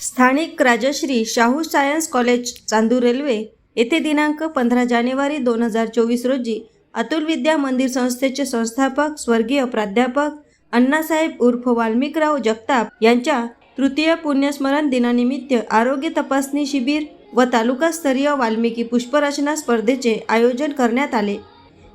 स्थानिक Rajshri Shahu science college Chandur railway येथे दिनांक पंधरा जानेवारी दोन हजार चोवीस रोजी अतुल विद्या मंदिर संस्थेचे संस्थापक स्वर्गीय प्राध्यापक अण्णासाहेब उर्फ वाल्मिकराव जगताप यांच्या तृतीय पुण्यस्मरण दिनानिमित्त आरोग्य तपासणी शिबिर व तालुकास्तरीय वाल्मिकी पुष्परचना स्पर्धेचे आयोजन करण्यात आले.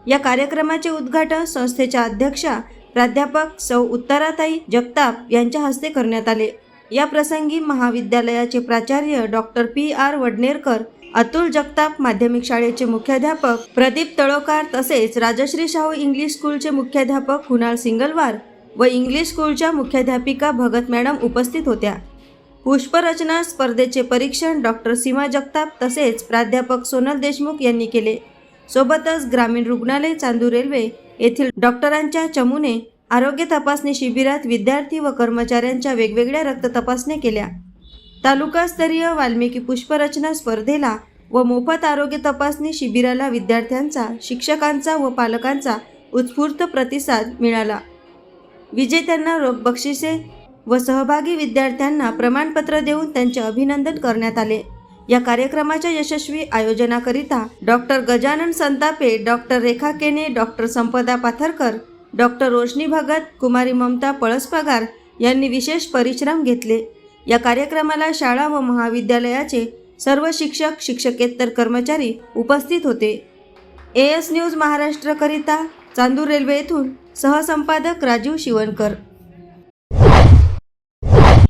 या कार्यक्रमाचे उद्घाटन संस्थेच्या अध्यक्षा प्राध्यापक सौ उत्तराताई जगताप यांच्या हस्ते करण्यात आले. या प्रसंगी महाविद्यालयाचे प्राचार्य doctor P. R. Wadnerkar Atul Jagtap माध्यमिक शाळेचे मुख्याध्यापक प्रदीप तळोकार तसेच राजश्री शाहू इंग्लिश स्कूलचे मुख्याध्यापक कुणाल सिंगलवार व इंग्लिश स्कूलच्या मुख्याध्यापिका भगत मॅडम उपस्थित होत्या. पुष्परचना स्पर्धेचे परीक्षण डॉक्टर सीमा जगताप तसेच प्राध्यापक सोनल देशमुख यांनी केले. सोबतच ग्रामीण रुग्णालय चांदू रेल्वे येथील डॉक्टरांच्या चमूने आरोग्य तपासणी शिबिरात विद्यार्थी व कर्मचाऱ्यांच्या वेगवेगळ्या रक्त तपासण्या केल्या. तालुकास्तरीय वाल्मिकी पुष्परचना स्पर्धेला व मोफत आरोग्य तपासणी शिबिराला विद्यार्थ्यांचा शिक्षकांचा व पालकांचा उत्स्फूर्त प्रतिसाद मिळाला. विजेत्यांना रोख बक्षिसे व सहभागी विद्यार्थ्यांना प्रमाणपत्र देऊन त्यांचे अभिनंदन करण्यात आले. या कार्यक्रमाच्या यशस्वी आयोजनाकरिता doctor Gajanan Santape doctor Rekha Kene doctor Sampada Patharkar doctor Roshni Bhagat कुमारी ममता पळसपगार यांनी विशेष परिश्रम घेतले. या कार्यक्रमाला शाळा व महाविद्यालयाचे सर्व शिक्षक शिक्षकेतर कर्मचारी उपस्थित होते. ए एस न्यूज महाराष्ट्रकरिता चांदूर रेल्वे येथून सहसंपादक राजीव शिवणकर.